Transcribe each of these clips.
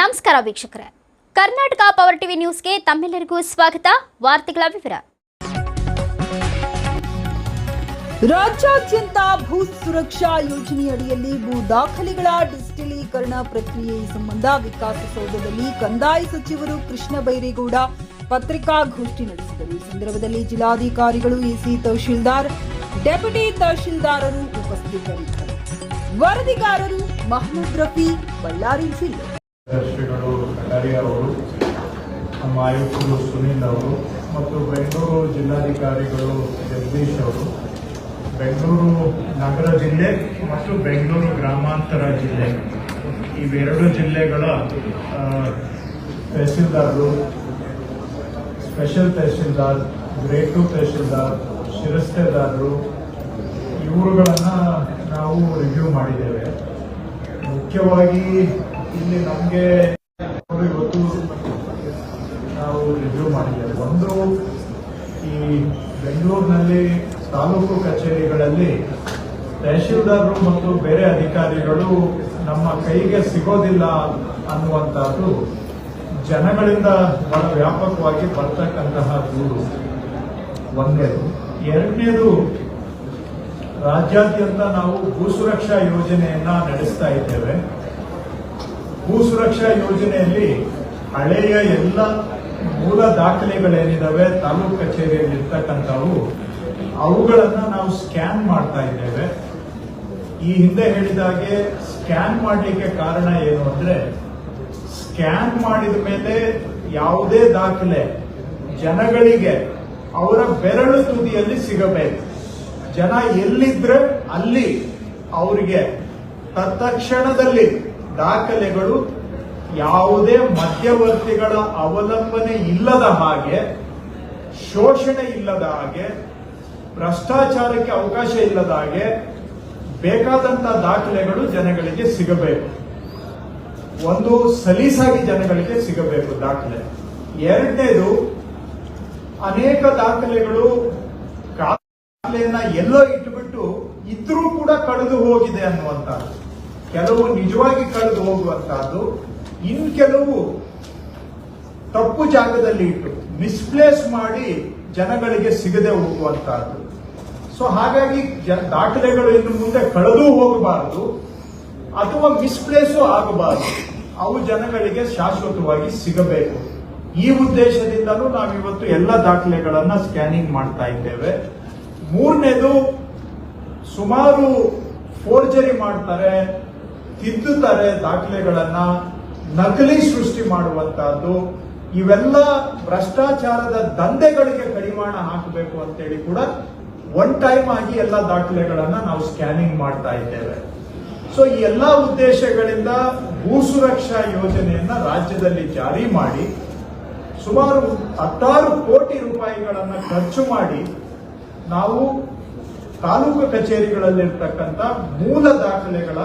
ನಮಸ್ಕಾರ ವೀಕ್ಷಕರೇ. Karnataka power TV ನ್ಯೂಸ್ಗೆ ತಮ್ಮೆಲ್ಲರಿಗೂ ಸ್ವಾಗತ. ವಾರ್ತೆಗಳ ವಿವರ. ರಾಜ್ಯಾದ್ಯಂತ ಭೂ ಸುರಕ್ಷಾ ಯೋಜನೆಯಡಿಯಲ್ಲಿ ಭೂ ದಾಖಲೆಗಳ ಡಿಜಿಟಲೀಕರಣ ಪ್ರಕ್ರಿಯೆ ಸಂಬಂಧ ವಿಕಾಸಸೌಧದಲ್ಲಿ ಕಂದಾಯ ಸಚಿವರು ಕೃಷ್ಣ ಬೈರೇಗೌಡ ಪತ್ರಿಕಾಗೋಷ್ಠಿ ನಡೆಸಿದರು. ಈ ಸಂದರ್ಭದಲ್ಲಿ ಜಿಲ್ಲಾಧಿಕಾರಿಗಳು ಎಸಿ ತಹಶೀಲ್ದಾರ್, ಡೆಪ್ಯೂಟಿ ತಹಶೀಲ್ದಾರರು ಉಪಸ್ಥಿತರಿದ್ದರು. ವರದಿಗಾರರು ಮಹಮೂದ್ ರಫಿ, ಬಳ್ಳಾರಿ ಜಿಲ್ಲೆ. ಶ್ರೀಗಳು ಕಟಾರಿಯ ಅವರು ನಮ್ಮ ಆಯುಕ್ತರು ಸುನೀಲ್ ಅವರು ಮತ್ತು ಬೆಂಗಳೂರು ಜಿಲ್ಲಾಧಿಕಾರಿಗಳು ಜಗದೀಶ್ ಅವರು. ಬೆಂಗಳೂರು ನಗರ ಜಿಲ್ಲೆ ಮತ್ತು ಬೆಂಗಳೂರು ಗ್ರಾಮಾಂತರ ಜಿಲ್ಲೆ. ಇವೆರಡು ಜಿಲ್ಲೆಗಳ ತಹಸೀಲ್ದಾರರು special tahsildar grade two tahsildar, ಶಿರಸ್ತೇದಾರರು ಇವರುಗಳನ್ನು ನಾವು ರಿವ್ಯೂ ಮಾಡಿದ್ದೇವೆ. ಮುಖ್ಯವಾಗಿ ಇಲ್ಲಿ ನಮಗೆ ಇವತ್ತು ನಾವು ರಿವ್ಯೂ ಮಾಡಿದ್ದೇವೆ ಒಂದು ಈ ಬೆಂಗಳೂರಿನಲ್ಲಿ ತಾಲೂಕು ಕಚೇರಿಗಳಲ್ಲಿ ತಹಶೀಲ್ದಾರರು ಮತ್ತು ಬೇರೆ ಅಧಿಕಾರಿಗಳು ನಮ್ಮ ಕೈಗೆ ಸಿಗೋದಿಲ್ಲ ಅನ್ನುವಂಥದ್ದು ಜನಗಳಿಂದ ಬಹಳ ವ್ಯಾಪಕವಾಗಿ ಬರ್ತಕ್ಕಂತಹ ದೂರು. ಒಂದೇದು. ಎರಡನೇದು, ರಾಜ್ಯಾದ್ಯಂತ ನಾವು ಭೂ ಸುರಕ್ಷಾ ಯೋಜನೆಯನ್ನ ನಡೆಸ್ತಾ ಇದ್ದೇವೆ. ಭೂ ಸುರಕ್ಷಾ ಯೋಜನೆಯಲ್ಲಿ ಹಳೆಯ ಎಲ್ಲ ಮೂಲ ದಾಖಲೆಗಳೇನಿದಾವೆ, ತಾಲೂಕು ಕಚೇರಿಯಲ್ಲಿ ಇರ್ತಕ್ಕಂಥವು, ಅವುಗಳನ್ನ ನಾವು ಸ್ಕ್ಯಾನ್ ಮಾಡ್ತಾ ಇದ್ದೇವೆ. ಈ ಹಿಂದೆ ಹೇಳಿದಾಗೆ ಸ್ಕ್ಯಾನ್ ಮಾಡಲಿಕ್ಕೆ ಕಾರಣ ಏನು ಅಂದ್ರೆ, ಸ್ಕ್ಯಾನ್ ಮಾಡಿದ ಮೇಲೆ ಯಾವುದೇ ದಾಖಲೆ ಜನಗಳಿಗೆ ಅವರ ಬೆರಳು ತುದಿಯಲ್ಲಿ ಸಿಗಬೇಕು. ಜನ ಎಲ್ಲಿದ್ರೆ ಅಲ್ಲಿ ಅವರಿಗೆ ತತ್ಕ್ಷಣದಲ್ಲಿ ದಾಖಲೆಗಳು ಯಾವುದೇ ಮಧ್ಯವರ್ತಿಗಳ ಅವಲಂಬನೆ ಇಲ್ಲದ ಹಾಗೆ, ಶೋಷಣೆ ಇಲ್ಲದ ಹಾಗೆ, ಭ್ರಷ್ಟಾಚಾರಕ್ಕೆ ಅವಕಾಶ ಇಲ್ಲದ ಹಾಗೆ ಬೇಕಾದಂತ ದಾಖಲೆಗಳು ಜನಗಳಿಗೆ ಸಿಗಬೇಕು. ಒಂದು ಸಲೀಸಾಗಿ ಜನಗಳಿಗೆ ಸಿಗಬೇಕು ದಾಖಲೆ. ಎರಡನೇದು, ಅನೇಕ ದಾಖಲೆಗಳು ದಾಖಲೆಯನ್ನ ಎಲ್ಲೋ ಇಟ್ಟುಬಿಟ್ಟು ಇದ್ರೂ ಕೂಡ ಕಳೆದು ಹೋಗಿದೆ ಅನ್ನುವಂಥದ್ದು. ಕೆಲವು ನಿಜವಾಗಿ ಕಳೆದು ಹೋಗುವಂತಹದ್ದು ಇನ್ ಕೆಲವು ತಪ್ಪು ಜಾಗದಲ್ಲಿ ಇಟ್ಟು ಮಿಸ್ಪ್ಲೇಸ್ ಮಾಡಿ ಜನಗಳಿಗೆ ಸಿಗದೆ ಹೋಗುವಂತಹದ್ದು. ಸೊ ಹಾಗಾಗಿ ದಾಖಲೆಗಳು ಇನ್ನು ಮುಂದೆ ಕಳೆದು ಹೋಗಬಾರದು, ಅಥವಾ ಮಿಸ್ಪ್ಲೇಸು ಆಗಬಾರದು. ಅವು ಜನಗಳಿಗೆ ಶಾಶ್ವತವಾಗಿ ಸಿಗಬೇಕು. ಈ ಉದ್ದೇಶದಿಂದಲೂ ನಾವಿವತ್ತು ಎಲ್ಲ ದಾಖಲೆಗಳನ್ನ ಸ್ಕ್ಯಾನಿಂಗ್ ಮಾಡ್ತಾ ಇದ್ದೇವೆ. ಮೂರನೇದು, ಸುಮಾರು ಫೋರ್ಜರಿ ಮಾಡ್ತಾರೆ ತಿದ್ದುತ್ತಾರೆ ದಾಖಲೆಗಳನ್ನ ನಕಲಿ ಸೃಷ್ಟಿ ಮಾಡುವಂತಹದ್ದು, ಇವೆಲ್ಲ ಭ್ರಷ್ಟಾಚಾರದ ದಂಧೆಗಳಿಗೆ ಕಡಿವಾಣ ಹಾಕಬೇಕು ಅಂತೇಳಿ ಕೂಡ ಒನ್ ಟೈಮ್ ಆಗಿ ಎಲ್ಲ ದಾಖಲೆಗಳನ್ನ ನಾವು ಸ್ಕ್ಯಾನಿಂಗ್ ಮಾಡ್ತಾ ಇದ್ದೇವೆ. ಸೊ ಈ ಎಲ್ಲಾ ಉದ್ದೇಶಗಳಿಂದ ಭೂ ಸುರಕ್ಷಾ ಯೋಜನೆಯನ್ನ ರಾಜ್ಯದಲ್ಲಿ ಜಾರಿ ಮಾಡಿ, ಸುಮಾರು ಹತ್ತಾರು ಕೋಟಿ ರೂಪಾಯಿಗಳನ್ನ ಖರ್ಚು ಮಾಡಿ, ನಾವು ತಾಲೂಕು ಕಚೇರಿಗಳಲ್ಲಿರ್ತಕ್ಕಂಥ ಮೂಲ ದಾಖಲೆಗಳ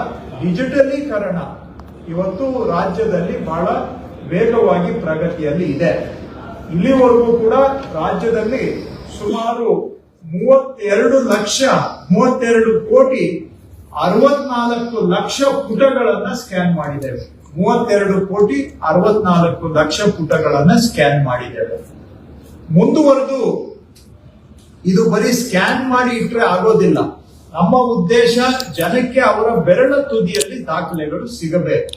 ಡಿಜಿಟಲೀಕರಣ ಇವತ್ತು ರಾಜ್ಯದಲ್ಲಿ ಬಹಳ ವೇಗವಾಗಿ ಪ್ರಗತಿಯಲ್ಲಿ ಇದೆ. ಇಲ್ಲಿವರೆಗೂ ಕೂಡ ರಾಜ್ಯದಲ್ಲಿ ಸುಮಾರು ಮೂವತ್ತೆರಡು ಲಕ್ಷ, ಮೂವತ್ತೆರಡು ಕೋಟಿ ಅರವತ್ನಾಲ್ಕು ಲಕ್ಷ ಪುಟಗಳನ್ನ ಸ್ಕ್ಯಾನ್ ಮಾಡಿದ್ದೇವೆ. ಮೂವತ್ತೆರಡು ಕೋಟಿ ಅರವತ್ನಾಲ್ಕು ಲಕ್ಷ ಪುಟಗಳನ್ನ ಸ್ಕ್ಯಾನ್ ಮಾಡಿದ್ದೇವೆ. ಮುಂದುವರೆದು ಇದು ಬರೀ ಸ್ಕ್ಯಾನ್ ಮಾಡಿ ಇಟ್ರೆ ಆಗೋದಿಲ್ಲ. ನಮ್ಮ ಉದ್ದೇಶ ಜನಕ್ಕೆ ಅವರ ಬೆರಳ ತುದಿಯಲ್ಲಿ ದಾಖಲೆಗಳು ಸಿಗಬೇಕು.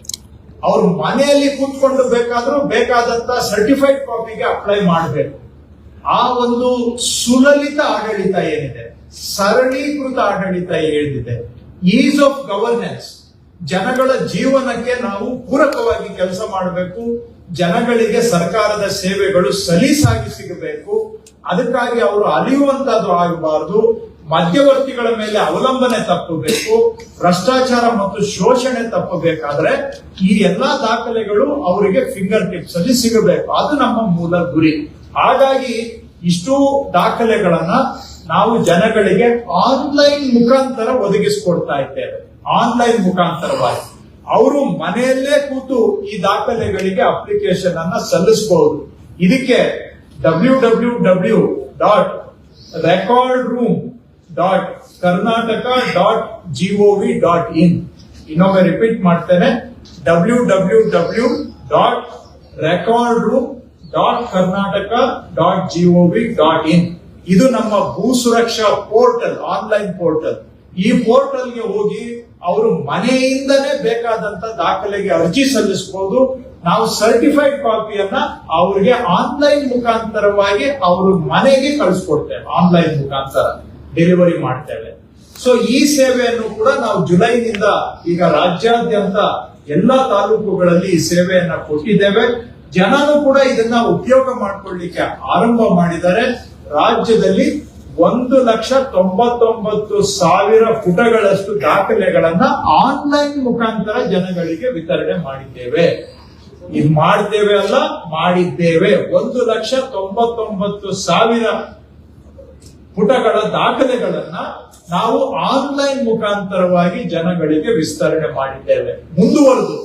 ಅವ್ರ ಮನೆಯಲ್ಲಿ ಕೂತ್ಕೊಂಡು ಬೇಕಾದ್ರೂ ಬೇಕಾದಂತ ಸರ್ಟಿಫೈಡ್ ಕಾಪಿಗೆ ಅಪ್ಲೈ ಮಾಡಬೇಕು. ಆ ಒಂದು ಸುಲಲಿತ ಆಡಳಿತ ಏನಿದೆ? ಸರಳೀಕೃತ ಆಡಳಿತ ಏನಿದೆ? ಈಸ್ ಆಫ್ ಗವರ್ನೆನ್ಸ್ ಜನಗಳ ಜೀವನಕ್ಕೆ ನಾವು ಪೂರಕವಾಗಿ ಕೆಲಸ ಮಾಡಬೇಕು. ಜನಗಳಿಗೆ ಸರ್ಕಾರದ ಸೇವೆಗಳು ಸಲೀಸಾಗಿ ಸಿಗಬೇಕು. ಅದಕ್ಕಾಗಿ ಅವರು ಅಲಿಯುವಂತದ್ದು ಆಗಬಾರದು. ಮಧ್ಯವರ್ತಿಗಳ ಮೇಲೆ ಅವಲಂಬನೆ ತಪ್ಪಬೇಕು, ಭ್ರಷ್ಟಾಚಾರ ಮತ್ತು ಶೋಷಣೆ ತಪ್ಪಬೇಕಾದ್ರೆ ಈ ಎಲ್ಲಾ ದಾಖಲೆಗಳು ಅವರಿಗೆ ಫಿಂಗರ್ ಟಿಪ್ಸ್ ಅಲ್ಲಿ ಸಿಗಬೇಕು. ಅದು ನಮ್ಮ ಮೂಲ ಗುರಿ. ಹಾಗಾಗಿ ಇಷ್ಟು ದಾಖಲೆಗಳನ್ನ ನಾವು ಜನಗಳಿಗೆ ಆನ್ಲೈನ್ ಮುಖಾಂತರ ಒದಗಿಸಿಕೊಡ್ತಾ ಇದ್ದೇವೆ. ಆನ್ಲೈನ್ ಮುಖಾಂತರವಾಗಿ. ಅವರು ಮನೆಯಲ್ಲೇ ಕೂತು ಈ ದಾಖಲೆಗಳಿಗೆ ಅಪ್ಲಿಕೇಶನ್ ಅನ್ನ ಸಲ್ಲಿಸಬಹುದು ಇದಕ್ಕೆ W W W dot record room dot Karnataka dot GOV dot in ಇನ್ನೊಮ್ಮೆ ರಿಪೀಟ್ ಮಾಡ್ತೇನೆ. W W W dot record room dot Karnataka dot GOV dot in ಇದು ನಮ್ಮ ಭೂ ಸುರಕ್ಷಾ ಪೋರ್ಟಲ್ ಆನ್ಲೈನ್ ಪೋರ್ಟಲ್ ಈ ಪೋರ್ಟಲ್ಗೆ ಹೋಗಿ ಅವರು ಮನೆಯಿಂದನೇ ಬೇಕಾದಂತ ದಾಖಲೆಗೆ ಅರ್ಜಿ ಸಲ್ಲಿಸಬಹುದು ನಾವು ಸರ್ಟಿಫೈಡ್ ಕಾಪಿಯನ್ನ ಅವರಿಗೆ ಆನ್ಲೈನ್ ಮುಖಾಂತರವಾಗಿ ಅವರು ಮನೆಗೆ ಕಳಿಸ್ಕೊಡ್ತೇವೆ ಆನ್ಲೈನ್ ಮುಖಾಂತರ. ಡೆಲಿವರಿ ಮಾಡ್ತೇವೆ. ಸೊ ಈ ಸೇವೆಯನ್ನು ಕೂಡ ನಾವು ಜುಲೈನಿಂದ ಈಗ ರಾಜ್ಯಾದ್ಯಂತ ಎಲ್ಲಾ ತಾಲೂಕುಗಳಲ್ಲಿ ಈ ಸೇವೆಯನ್ನ ಕೊಟ್ಟಿದ್ದೇವೆ. ಜನನು ಕೂಡ ಇದನ್ನ ಉಪಯೋಗ ಮಾಡ್ಕೊಳ್ಳಿಕ್ಕೆ ಆರಂಭ ಮಾಡಿದ್ದಾರೆ. ರಾಜ್ಯದಲ್ಲಿ ಒಂದು ಲಕ್ಷ ತೊಂಬತ್ತೊಂಬತ್ತು ಸಾವಿರ ಪುಟಗಳಷ್ಟು ದಾಖಲೆಗಳನ್ನ ಆನ್ಲೈನ್ ಮುಖಾಂತರ ಜನಗಳಿಗೆ ವಿತರಣೆ ಮಾಡಿದ್ದೇವೆ. ಇದು ಮಾಡ್ತೇವೆ ಅಲ್ಲ, ಮಾಡಿದ್ದೇವೆ. ಒಂದು ಲಕ್ಷ ತೊಂಬತ್ತೊಂಬತ್ತು ಸಾವಿರ ಪುಟಗಳ ದಾಖಲೆಗಳನ್ನ ನಾವು ಆನ್ಲೈನ್ ಮುಖಾಂತರವಾಗಿ ಜನಗಳಿಗೆ ವಿಸ್ತರಣೆ ಮಾಡಿದ್ದೇವೆ. ಮುಂದುವರೆದು,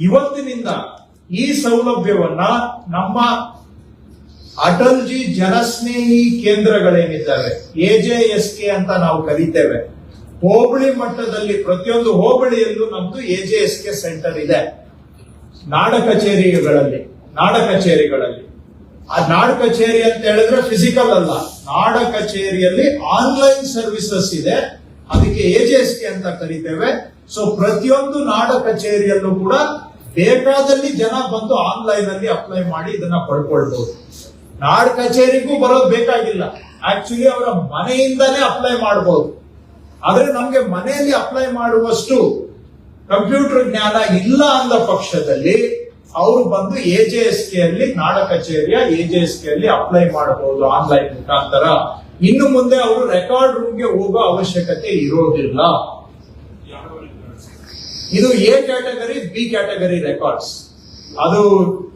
ಇವತ್ತಿನಿಂದ ಈ ಸೌಲಭ್ಯವನ್ನ ನಮ್ಮ ಅಟಲ್ಜಿ ಜನಸ್ನೇಹಿ ಕೇಂದ್ರಗಳೇನಿದ್ದಾವೆ, ಎಜೆಎಸ್ಕೆ ಅಂತ ನಾವು ಕರಿತೇವೆ. ಹೋಬಳಿ ಮಟ್ಟದಲ್ಲಿ ಪ್ರತಿಯೊಂದು ಹೋಬಳಿಯಲ್ಲೂ ನಮ್ದು ಎಜೆಎಸ್ಕೆ ಸೆಂಟರ್ ಇದೆ. ನಾಡ ಕಚೇರಿಗಳಲ್ಲಿ ನಾಡ ಕಚೇರಿಗಳಲ್ಲಿ. ಆ ನಾಡ ಕಚೇರಿ ಅಂತ ಹೇಳಿದ್ರೆ ಫಿಸಿಕಲ್ ಅಲ್ಲ. ನಾಡ ಕಚೇರಿಯಲ್ಲಿ ಆನ್ಲೈನ್ ಸರ್ವಿಸಸ್ ಇದೆ. ಅದಕ್ಕೆ ಎಜೆಎಸ್ಕೆ ಅಂತ ಕರಿತೇವೆ. ಸೊ ಪ್ರತಿಯೊಂದು ನಾಡ ಕಚೇರಿಯಲ್ಲೂ ಕೂಡ ಬೇಕಾದಲ್ಲಿ ಜನ ಬಂದು ಆನ್ಲೈನ್ ಅಲ್ಲಿ ಅಪ್ಲೈ ಮಾಡಿ ಇದನ್ನ ಪಡ್ಕೊಳ್ಬಹುದು ನಾಡ ಕಚೇರಿಗೂ ಬರೋದು ಬೇಕಾಗಿಲ್ಲ. ಆಕ್ಚುಲಿ ಅವರ ಮನೆಯಿಂದಲೇ ಅಪ್ಲೈ ಮಾಡಬಹುದು ಆದ್ರೆ ನಮ್ಗೆ ಮನೆಯಲ್ಲಿ ಅಪ್ಲೈ ಮಾಡುವಷ್ಟು ಕಂಪ್ಯೂಟರ್ ಜ್ಞಾನ ಇಲ್ಲ ಅಂದ ಪಕ್ಷದಲ್ಲಿ ಅವರು ಬಂದು ಎಜೆಎಸ್ಕೆ ಅಲ್ಲಿ ನಾಡ ಕಚೇರಿಯ ಎ ಜೆ ಎಸ್ ಕೆ ಅಲ್ಲಿ ಅಪ್ಲೈ ಮಾಡಬಹುದು ಆನ್ಲೈನ್ ಮುಖಾಂತರ. ಇನ್ನು ಮುಂದೆ ಅವರು ರೆಕಾರ್ಡ್ ರೂಮ್ಗೆ ಹೋಗೋ ಅವಶ್ಯಕತೆ ಇರೋದಿಲ್ಲ. ಇದು A category B category records ಅದು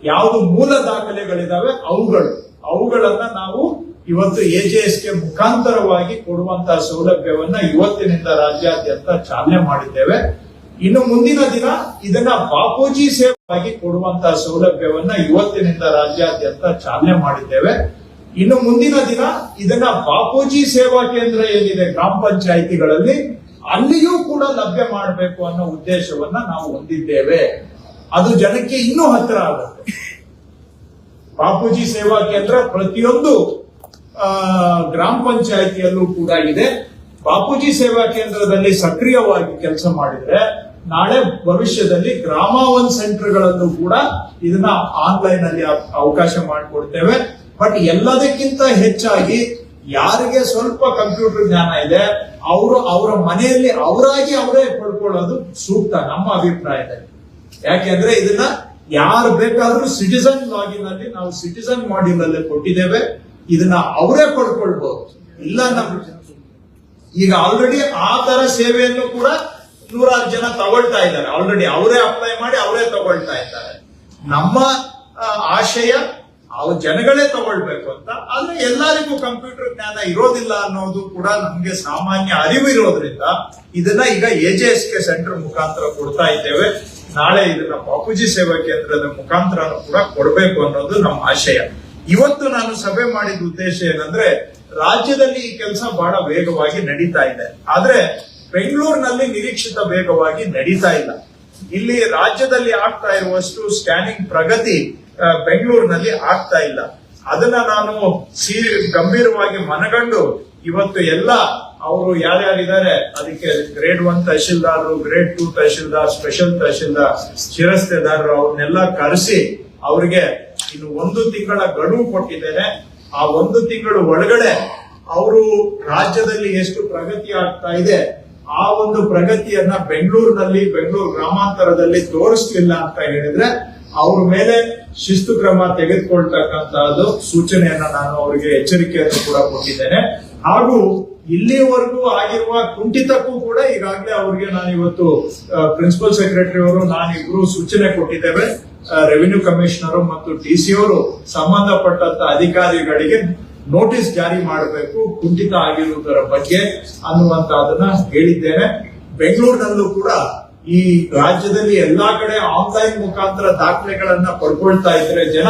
ಯಾವುದು ಮೂಲ ದಾಖಲೆಗಳಿದಾವೆ ಅವುಗಳು. ಅವುಗಳನ್ನ ನಾವು ಇವತ್ತು ಎ ಜೆ ಎಸ್ ಕೆ ಮುಖಾಂತರವಾಗಿ ಕೊಡುವಂತಹ ಸೌಲಭ್ಯವನ್ನ ಇವತ್ತಿನಿಂದ ರಾಜ್ಯಾದ್ಯಂತ ಚಾಲನೆ ಮಾಡಿದ್ದೇವೆ. ಇನ್ನು ಮುಂದಿನ ದಿನ ಇದನ್ನ ಬಾಪೂಜಿ ಸೇವೆಯಾಗಿ ಕೊಡುವಂತಹ ಸೌಲಭ್ಯವನ್ನ ಇವತ್ತಿನಿಂದ ರಾಜ್ಯಾದ್ಯಂತ ಚಾಲನೆ ಮಾಡಿದ್ದೇವೆ. ಇನ್ನು ಮುಂದಿನ ದಿನ ಇದನ್ನ ಬಾಪೂಜಿ ಸೇವಾ ಕೇಂದ್ರ ಏನಿದೆ ಗ್ರಾಮ ಪಂಚಾಯಿತಿಗಳಲ್ಲಿ ಅಲ್ಲಿಯೂ ಕೂಡ ಲಭ್ಯ ಮಾಡಬೇಕು ಅನ್ನೋ ಉದ್ದೇಶವನ್ನ ನಾವು ಹೊಂದಿದ್ದೇವೆ. ಅದು ಜನಕ್ಕೆ ಇನ್ನೂ ಹತ್ತಿರ ಆಗುತ್ತೆ. ಬಾಪೂಜಿ ಸೇವಾ ಕೇಂದ್ರ ಪ್ರತಿಯೊಂದು ಗ್ರಾಮ ಪಂಚಾಯಿತಿಯಲ್ಲೂ ಕೂಡ ಇದೆ. ಬಾಪೂಜಿ ಸೇವಾ ಕೇಂದ್ರದಲ್ಲಿ ಸಕ್ರಿಯವಾಗಿ ಕೆಲಸ ಮಾಡಿದ್ರೆ ನಾಳೆ ಭವಿಷ್ಯದಲ್ಲಿ ಗ್ರಾಮ ಒನ್ಗಳನ್ನು ಕೂಡ ಇದನ್ನ ಆನ್ಲೈನ್ ಅಲ್ಲಿ ಅವಕಾಶ ಮಾಡಿಕೊಡ್ತೇವೆ. ಬಟ್ ಎಲ್ಲದಕ್ಕಿಂತ ಹೆಚ್ಚಾಗಿ ಯಾರಿಗೆ ಸ್ವಲ್ಪ ಕಂಪ್ಯೂಟರ್ ಜ್ಞಾನ ಇದೆ, ಅವರು ಅವರ ಮನೆಯಲ್ಲಿ ಅವರಾಗಿ ಅವರೇ ಪಡ್ಕೊಳ್ಳೋದು ಸೂಕ್ತ ನಮ್ಮ ಅಭಿಪ್ರಾಯದಲ್ಲಿ. ಯಾಕೆಂದ್ರೆ ಇದನ್ನ ಯಾರು ಬೇಕಾದ್ರೂ ಸಿಟಿಸನ್ ಲಾಗಿನ್ ಅಲ್ಲಿ ನಾವು ಸಿಟಿಸನ್ ಮಾಡ್ಯೂಲ್ ಅಲ್ಲಿ ಕೊಟ್ಟಿದ್ದೇವೆ. ಇದನ್ನ ಅವರೇ ಪಡ್ಕೊಳ್ಬಹುದು ಇಲ್ಲ ನಮ್ಮ ಈಗ ಆಲ್ರೆಡಿ ಆ ತರ ಸೇವೆಯನ್ನು ಕೂಡ ನೂರಾರು ಜನ ತಗೊಳ್ತಾ ಇದ್ದಾರೆ. ಆಲ್ರೆಡಿ ಅವರೇ ಅಪ್ಲೈ ಮಾಡಿ ಅವರೇ ತಗೊಳ್ತಾ ಇದ್ದಾರೆ. ನಮ್ಮ ಆಶಯ ಅವ್ರ ಜನಗಳೇ ತಗೊಳ್ಬೇಕು ಅಂತ. ಆದ್ರೆ ಎಲ್ಲರಿಗೂ ಕಂಪ್ಯೂಟರ್ ಜ್ಞಾನ ಇರೋದಿಲ್ಲ ಅನ್ನೋದು ಕೂಡ ನಮ್ಗೆ ಸಾಮಾನ್ಯ ಅರಿವು ಇರೋದ್ರಿಂದ ಇದನ್ನ ಈಗ ಎಜೆಎಸ್ ಕೆ ಸೆಂಟರ್ ಮುಖಾಂತರ ಕೊಡ್ತಾ ಇದ್ದೇವೆ. ನಾಳೆ ಇದನ್ನ ಬಾಪೂಜಿ ಸೇವಾ ಕೇಂದ್ರದ ಮುಖಾಂತರ ಕೂಡ ಕೊಡಬೇಕು ಅನ್ನೋದು ನಮ್ಮ ಆಶಯ. ಇವತ್ತು ನಾನು ಸಭೆ ಮಾಡಿದ ಉದ್ದೇಶ ಏನಂದ್ರೆ, ರಾಜ್ಯದಲ್ಲಿ ಈ ಕೆಲಸ ಬಹಳ ವೇಗವಾಗಿ ನಡೀತಾ ಇದೆ. ಆದ್ರೆ ಬೆಂಗಳೂರಿನಲ್ಲಿ ನಿರೀಕ್ಷಿತ ವೇಗವಾಗಿ ನಡೀತಾ ಇಲ್ಲ. ಇಲ್ಲಿ ರಾಜ್ಯದಲ್ಲಿ ಆಗ್ತಾ ಇರುವಷ್ಟು ಸ್ಕ್ಯಾನಿಂಗ್ ಪ್ರಗತಿ ಬೆಂಗಳೂರಿನಲ್ಲಿ ಆಗ್ತಾ ಇಲ್ಲ. ಅದನ್ನ ನಾನು ಸೀ ಗಂಭೀರವಾಗಿ ಮನಗಂಡು ಇವತ್ತು ಎಲ್ಲ ಅವರು ಯಾರ್ಯಾರಿದ್ದಾರೆ, ಅದಕ್ಕೆ grade one ತಹಶೀಲ್ದಾರರು, grade two tahsildar, special tahsildar, ಶಿರಸ್ತೆದಾರರು, ಅವ್ರನ್ನೆಲ್ಲ ಕರೆಸಿ ಅವರಿಗೆ ಇನ್ನು ಒಂದು ತಿಂಗಳ ಗಡುವು ಕೊಟ್ಟಿದ್ದೇನೆ. ಆ ಒಂದು ತಿಂಗಳು ಒಳಗಡೆ ಅವರು ರಾಜ್ಯದಲ್ಲಿ ಎಷ್ಟು ಪ್ರಗತಿ ಆಗ್ತಾ ಇದೆ ಆ ಒಂದು ಪ್ರಗತಿಯನ್ನ ಬೆಂಗಳೂರಿನಲ್ಲಿ, ಬೆಂಗಳೂರು ಗ್ರಾಮಾಂತರದಲ್ಲಿ ತೋರಿಸ್ಲಿಲ್ಲ ಅಂತ ಹೇಳಿದ್ರೆ ಅವ್ರ ಮೇಲೆ ಶಿಸ್ತು ಕ್ರಮ ತೆಗೆದುಕೊಳ್ತಕ್ಕಂತಹದ್ದು ಸೂಚನೆಯನ್ನ ನಾನು ಅವರಿಗೆ ಎಚ್ಚರಿಕೆಯನ್ನು ಕೂಡ ಕೊಟ್ಟಿದ್ದೇನೆ. ಹಾಗೂ ಇಲ್ಲಿವರೆಗೂ ಆಗಿರುವ ಕುಂಠಿತಕ್ಕೂ ಕೂಡ ಈಗಾಗಲೇ ಅವರಿಗೆ ನಾನು ಇವತ್ತು ಪ್ರಿನ್ಸಿಪಲ್ ಸೆಕ್ರೆಟರಿ ಅವರು ನಾನಿಬ್ರು ಸೂಚನೆ ಕೊಟ್ಟಿದ್ದೇವೆ. ರೆವಿನ್ಯೂ ಕಮಿಷನರ್ ಮತ್ತು ಡಿ ಸಿ ಅವರು ಸಂಬಂಧಪಟ್ಟಂತ ಅಧಿಕಾರಿಗಳಿಗೆ ನೋಟಿಸ್ ಜಾರಿ ಮಾಡಬೇಕು, ಕುಂಠಿತ ಆಗಿರುವುದರ ಬಗ್ಗೆ ಅನ್ನುವಂತಹದನ್ನ ಹೇಳಿದ್ದೇನೆ. ಬೆಂಗಳೂರಿನಲ್ಲೂ ಕೂಡ ಈ ರಾಜ್ಯದಲ್ಲಿ ಎಲ್ಲಾ ಕಡೆ ಆನ್ಲೈನ್ ಮುಖಾಂತರ ದಾಖಲೆಗಳನ್ನ ಪಡ್ಕೊಳ್ತಾ ಇದ್ರೆ ಜನ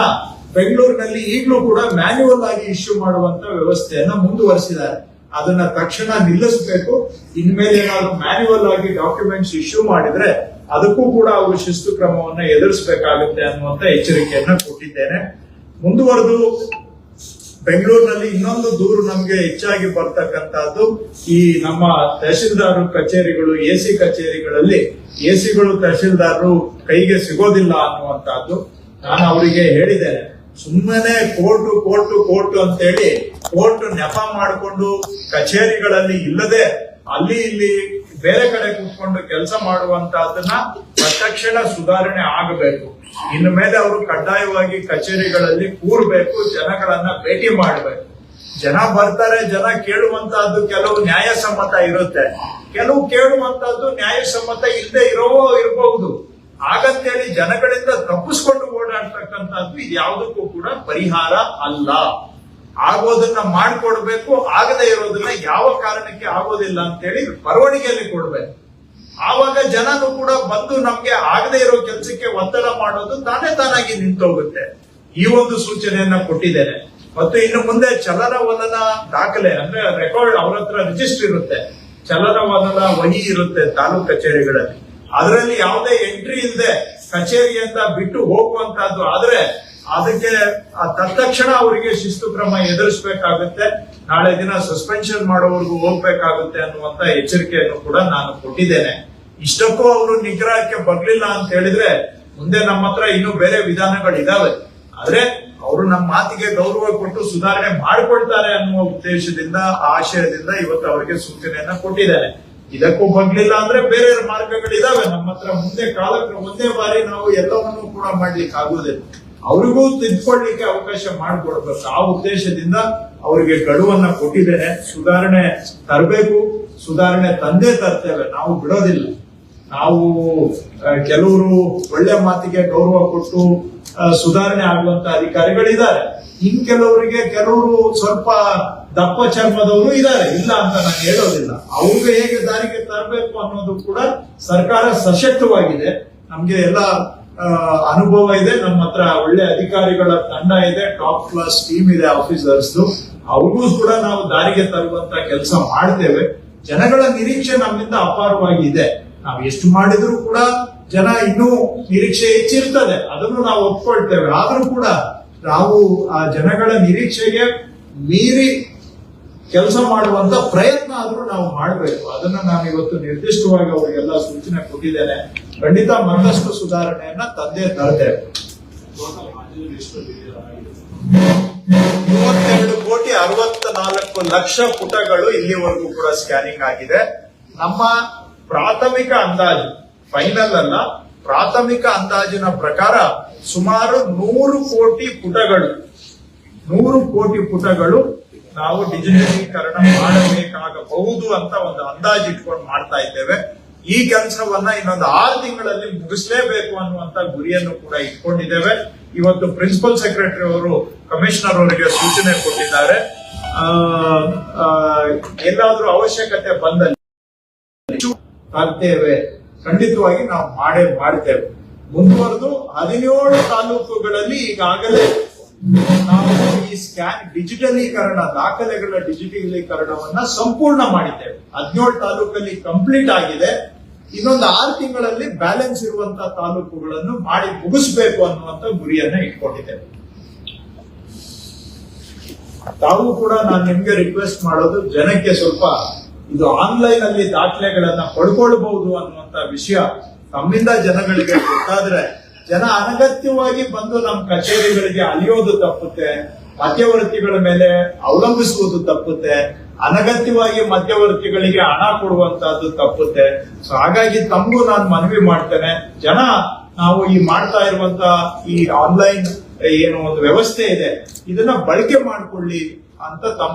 ಬೆಂಗಳೂರಿನಲ್ಲಿ ಈಗಲೂ ಕೂಡ ಮ್ಯಾನ್ಯುವಲ್ ಆಗಿ ಇಶ್ಯೂ ಮಾಡುವಂತ ವ್ಯವಸ್ಥೆಯನ್ನ ಮುಂದುವರಿಸಿದ್ದಾರೆ. ಅದನ್ನ ತಕ್ಷಣ ನಿಲ್ಲಿಸಬೇಕು. ಇನ್ಮೇಲೆ ಏನಾದ್ರು ಮ್ಯಾನ್ಯುವಲ್ ಆಗಿ ಡಾಕ್ಯುಮೆಂಟ್ಸ್ ಇಶ್ಯೂ ಮಾಡಿದ್ರೆ ಅದಕ್ಕೂ ಕೂಡ ಅವರು ಶಿಸ್ತು ಕ್ರಮವನ್ನ ಎದುರಿಸಬೇಕಾಗುತ್ತೆ ಅನ್ನುವಂತ ಎಚ್ಚರಿಕೆಯನ್ನ ಕೊಟ್ಟಿದ್ದೇನೆ. ಮುಂದುವರೆದು ಬೆಂಗಳೂರಿನಲ್ಲಿ ಇನ್ನೊಂದು ದೂರು ನಮ್ಗೆ ಹೆಚ್ಚಾಗಿ ಬರ್ತಕ್ಕಂತಹದ್ದು ಈ ನಮ್ಮ ತಹಶೀಲ್ದಾರ್ ಕಚೇರಿಗಳು, ಎ ಸಿ ಕಚೇರಿಗಳಲ್ಲಿ ಎ ಸಿಗಳು ತಹಶೀಲ್ದಾರರು ಕೈಗೆ ಸಿಗೋದಿಲ್ಲ ಅನ್ನುವಂತಹದ್ದು ನಾನು ಅವರಿಗೆ ಹೇಳಿದ್ದೇನೆ. ಸುಮ್ಮನೆ ಕೋರ್ಟು ಕೋರ್ಟು ಕೋರ್ಟು ಅಂತೇಳಿ ಕೋರ್ಟ್ ನೆಪ ಮಾಡಿಕೊಂಡು ಕಚೇರಿಗಳಲ್ಲಿ ಇಲ್ಲದೆ ಅಲ್ಲಿ ಇಲ್ಲಿ ಬೇರೆ ಕಡೆ ಕೂತ್ಕೊಂಡು ಕೆಲಸ ಮಾಡುವಂತಹದನ್ನ ತಕ್ಷಣ ಸುಧಾರಣೆ ಆಗಬೇಕು. ಇನ್ನು ಮೇಲೆ ಅವರು ಕಡ್ಡಾಯವಾಗಿ ಕಚೇರಿಗಳಲ್ಲಿ ಕೂರ್ಬೇಕು, ಜನಗಳನ್ನ ಭೇಟಿ ಮಾಡಬೇಕು. ಜನ ಬರ್ತಾರೆ, ಜನ ಕೇಳುವಂತಹದ್ದು ಕೆಲವು ನ್ಯಾಯಸಮ್ಮತ ಇರುತ್ತೆ. ಕೆಲವು ಕೇಳುವಂತಹದ್ದು ನ್ಯಾಯಸಮ್ಮತ ಇಲ್ಲದೆ ಇರೋ ಇರಬಹುದು. ಆಗಂತೇಳಿ ಜನಗಳಿಂದ ತಪ್ಪಿಸ್ಕೊಂಡು ಓಡಾಡ್ತಕ್ಕಂಥದ್ದು ಇದು ಯಾವುದಕ್ಕೂ ಕೂಡ ಪರಿಹಾರ ಅಲ್ಲ. ಆಗೋದನ್ನ ಮಾಡ್ಕೊಡ್ಬೇಕು, ಆಗದೆ ಇರೋದನ್ನ ಯಾವ ಕಾರಣಕ್ಕೆ ಆಗೋದಿಲ್ಲ ಅಂತೇಳಿ ಬರವಣಿಗೆಯಲ್ಲಿ ಕೊಡ್ಬೇಕು. ಆವಾಗ ಜನನು ಕೂಡ ಬಂದು ನಮ್ಗೆ ಆಗದೆ ಇರೋ ಕೆಲಸಕ್ಕೆ ಒತ್ತಡ ಮಾಡೋದು ತಾನೇ ತಾನಾಗಿ ನಿಂತೋಗುತ್ತೆ. ಈ ಒಂದು ಸೂಚನೆಯನ್ನ ಕೊಟ್ಟಿದ್ದೇನೆ. ಮತ್ತು ಇನ್ನು ಮುಂದೆ ಚಲನವಲನ ದಾಖಲೆ, ಅಂದ್ರೆ ರೆಕಾರ್ಡ್ ಅವ್ರ ಹತ್ರ ರಿಜಿಸ್ಟರ್ ಇರುತ್ತೆ. ಚಲನವಲನ ವಹಿ ಇರುತ್ತೆ ತಾಲೂಕ್ ಕಚೇರಿಗಳಲ್ಲಿ. ಅದರಲ್ಲಿ ಯಾವುದೇ ಎಂಟ್ರಿ ಇಲ್ಲದೆ ಕಚೇರಿ ಅಂತ ಬಿಟ್ಟು ಹೋಗುವಂತಹದ್ದು ಆದ್ರೆ ಅದಕ್ಕೆ ಆ ತತ್ಕ್ಷಣ ಅವರಿಗೆ ಶಿಸ್ತು ಕ್ರಮ ಎದುರಿಸಬೇಕಾಗುತ್ತೆ. ನಾಳೆ ದಿನ ಸಸ್ಪೆನ್ಷನ್ ಮಾಡೋವರೆಗೂ ಹೋಗ್ಬೇಕಾಗುತ್ತೆ ಅನ್ನುವಂತ ಎಚ್ಚರಿಕೆಯನ್ನು ಕೂಡ ನಾನು ಕೊಟ್ಟಿದ್ದೇನೆ. ಇಷ್ಟಕ್ಕೂ ಅವರು ನಿಗ್ರಹಕ್ಕೆ ಬರ್ಲಿಲ್ಲ ಅಂತ ಹೇಳಿದ್ರೆ ಮುಂದೆ ನಮ್ಮ ಹತ್ರ ಇನ್ನೂ ಬೇರೆ ವಿಧಾನಗಳಿದಾವೆ. ಆದ್ರೆ ಅವರು ನಮ್ಮ ಮಾತಿಗೆ ಗೌರವ ಕೊಟ್ಟು ಸುಧಾರಣೆ ಮಾಡಿಕೊಳ್ತಾರೆ ಅನ್ನುವ ಉದ್ದೇಶದಿಂದ, ಆಶಯದಿಂದ ಇವತ್ತು ಅವರಿಗೆ ಸೂಚನೆಯನ್ನ ಕೊಟ್ಟಿದ್ದೇನೆ. ಇದಕ್ಕೂ ಬಗ್ಲಿಲ್ಲ ಅಂದ್ರೆ ಬೇರೆ ಮಾರ್ಗಗಳಿದಾವೆ. ನಮ್ಮ ಹತ್ರ ಮುಂದೆ ಕಾಲಕ್ಕೆ ಒಂದೇ ಬಾರಿ ನಾವು ಎಲ್ಲವನ್ನೂ ಕೂಡ ಮಾಡ್ಲಿಕ್ಕೆ ಆಗುವುದಿಲ್ಲ ಅವರಿಗೂ ತಿದ್ಕೊಳ್ಳಿಕ್ಕೆ ಅವಕಾಶ ಮಾಡಿಕೊಡ್ಬೇಕು. ಆ ಉದ್ದೇಶದಿಂದ ಅವರಿಗೆ ಗಡುವನ್ನ ಕೊಟ್ಟಿದ್ದೇನೆ. ಸುಧಾರಣೆ ತರಬೇಕು. ಸುಧಾರಣೆ ತಂದೆ ತರ್ತೇವೆ. ನಾವು ಬಿಡೋದಿಲ್ಲ. ನಾವು ಕೆಲವರು ಒಳ್ಳೆ ಮಾತಿಗೆ ಗೌರವ ಕೊಟ್ಟು ಸುಧಾರಣೆ ಆಗುವಂತ ಅಧಿಕಾರಿಗಳಿದ್ದಾರೆ. ಇನ್ ಕೆಲವರಿಗೆ ಕೆಲವರು ಸ್ವಲ್ಪ ದಪ್ಪ ಚರ್ಮದವರು ಇದ್ದಾರೆ. ಇಲ್ಲ ಅಂತ ನಾನು ಹೇಳೋದಿಲ್ಲ. ಅವ್ರಿಗೆ ಹೇಗೆ ದಾರಿಗೆ ತರಬೇಕು ಅನ್ನೋದು ಕೂಡ ಸರ್ಕಾರ ಸಶಕ್ತವಾಗಿದೆ. ನಮ್ಗೆ ಎಲ್ಲ ಅನುಭವ ಇದೆ. ನಮ್ಮ ಹತ್ರ ಒಳ್ಳೆ ಅಧಿಕಾರಿಗಳ ತಂಡ ಇದೆ. ಟಾಪ್ ಕ್ಲಾಸ್ ಟೀಮ್ ಇದೆ ಆಫೀಸರ್ಸ್ ಅವ್ರಿಗೂ ಕೂಡ ನಾವು ದಾರಿಗೆ ತರುವಂತ ಕೆಲಸ ಮಾಡ್ತೇವೆ. ಜನಗಳ ನಿರೀಕ್ಷೆ ನಮ್ಮಿಂದ ಅಪಾರವಾಗಿದೆ. ನಾವು ಎಷ್ಟು ಮಾಡಿದ್ರು ಕೂಡ ಜನ ಇನ್ನೂ ನಿರೀಕ್ಷೆ ಹೆಚ್ಚಿರ್ತದೆ. ಅದನ್ನು ನಾವು ಒಪ್ಕೊಳ್ತೇವೆ. ಆದ್ರೂ ಕೂಡ ನಾವು ಆ ಜನಗಳ ನಿರೀಕ್ಷೆಗೆ ಮೀರಿ ಕೆಲಸ ಮಾಡುವಂತ ಪ್ರಯತ್ನ ಆದ್ರೂ ನಾವು ಮಾಡಬೇಕು. ಅದನ್ನ ನಾನು ಇವತ್ತು ನಿರ್ದಿಷ್ಟವಾಗಿ ಅವರಿಗೆಲ್ಲ ಸೂಚನೆ ಕೊಟ್ಟಿದ್ದೇನೆ. ಖಂಡಿತ ಮತ್ತಷ್ಟು ಸುಧಾರಣೆಯನ್ನ ತಂದೆ ತರದೆ. ಮೂವತ್ತೆರಡು ಕೋಟಿ ಅರವತ್ತ ನಾಲ್ಕು ಲಕ್ಷ ಪುಟಗಳು ಇಲ್ಲಿವರೆಗೂ ಕೂಡ ಸ್ಕ್ಯಾನಿಂಗ್ ಆಗಿದೆ. ನಮ್ಮ ಪ್ರಾಥಮಿಕ ಅಂದಾಜು, ಫೈನಲ್ ಅಲ್ಲ, ಪ್ರಾಥಮಿಕ ಅಂದಾಜಿನ ಪ್ರಕಾರ ಸುಮಾರು ನೂರು ಕೋಟಿ ಪುಟಗಳು, ನೂರು ಕೋಟಿ ಪುಟಗಳು ನಾವು ಡಿಜಿಟಲೀಕರಣ ಮಾಡಬೇಕಾಗಬಹುದು ಅಂತ ಒಂದು ಅಂದಾಜು ಇಟ್ಕೊಂಡು ಮಾಡ್ತಾ ಇದ್ದೇವೆ. ಈ ಕೆಲಸವನ್ನ ಇನ್ನೊಂದು ಆರು ತಿಂಗಳಲ್ಲಿ ಮುಗಿಸಲೇಬೇಕು ಅನ್ನುವಂತ ಗುರಿಯನ್ನು ಕೂಡ ಇಟ್ಕೊಂಡಿದ್ದೇವೆ. ಇವತ್ತು ಪ್ರಿನ್ಸಿಪಲ್ ಸೆಕ್ರೆಟರಿ ಅವರು ಕಮಿಷನರ್ ಅವರಿಗೆ ಸೂಚನೆ ಕೊಟ್ಟಿದ್ದಾರೆ. ಎಲ್ಲಾದ್ರೂ ಅವಶ್ಯಕತೆ ಬಂದಲ್ಲಿ ಆಗ್ತೇವೆ. ಖಂಡಿತವಾಗಿ ನಾವು ಮಾಡೇ ಮಾಡ್ತೇವೆ. ಮುಂದುವರೆದು ಹದಿನೇಳು ತಾಲೂಕುಗಳಲ್ಲಿ ಈಗಾಗಲೇ ನಾವು ಈ ಸ್ಕ್ಯಾನ್ ಡಿಜಿಟಲೀಕರಣ ದಾಖಲೆಗಳ ಡಿಜಿಟಲೀಕರಣವನ್ನ ಸಂಪೂರ್ಣ ಮಾಡಿದ್ದೇವೆ. ಹದಿನೇಳು ತಾಲೂಕಲ್ಲಿ ಕಂಪ್ಲೀಟ್ ಆಗಿದೆ. ಇನ್ನೊಂದು ಆರು ತಿಂಗಳಲ್ಲಿ ಬ್ಯಾಲೆನ್ಸ್ ಇರುವಂತಹ ತಾಲೂಕುಗಳನ್ನು ಮಾಡಿ ಮುಗಿಸ್ಬೇಕು ಅನ್ನುವಂತ ಗುರಿಯನ್ನ ಇಟ್ಕೊಂಡಿದ್ದೇವೆ. ತಾವು ಕೂಡ ನಾನು ನಿಮ್ಗೆ ರಿಕ್ವೆಸ್ಟ್ ಮಾಡೋದು, ಜನಕ್ಕೆ ಸ್ವಲ್ಪ ಇದು ಆನ್ಲೈನ್ ಅಲ್ಲಿ ದಾಖಲೆಗಳನ್ನ ಪಡ್ಕೊಳ್ಬಹುದು ಅನ್ನುವಂತ ವಿಷಯ ತಮ್ಮಿಂದ ಜನಗಳಿಗೆ ಗೊತ್ತಾದ್ರೆ ಜನ ಅನಗತ್ಯವಾಗಿ ಬಂದು ನಮ್ಮ ಕಚೇರಿಗಳಿಗೆ ಅಲಿಯೋದು ತಪ್ಪುತ್ತೆ, ಮಧ್ಯವರ್ತಿಗಳ ಮೇಲೆ ಅವಲಂಬಿಸುವುದು ತಪ್ಪುತ್ತೆ, ಅನಗತ್ಯವಾಗಿ ಮಧ್ಯವರ್ತಿಗಳಿಗೆ ಹಣ ಕೊಡುವಂತಹದ್ದು ತಪ್ಪುತ್ತೆ. ಸೊ ಹಾಗಾಗಿ ತಮಗೂ ನಾನು ಮನವಿ ಮಾಡ್ತೇನೆ. ಜನ, ನಾವು ಈ ಮಾಡ್ತಾ ಇರುವಂತ ಈ ಆನ್ಲೈನ್ ಏನು ಒಂದು ವ್ಯವಸ್ಥೆ ಇದೆ, ಇದನ್ನ ಬಳಕೆ ಮಾಡಿಕೊಳ್ಳಿ ಅಂತ ತಮ್ಮ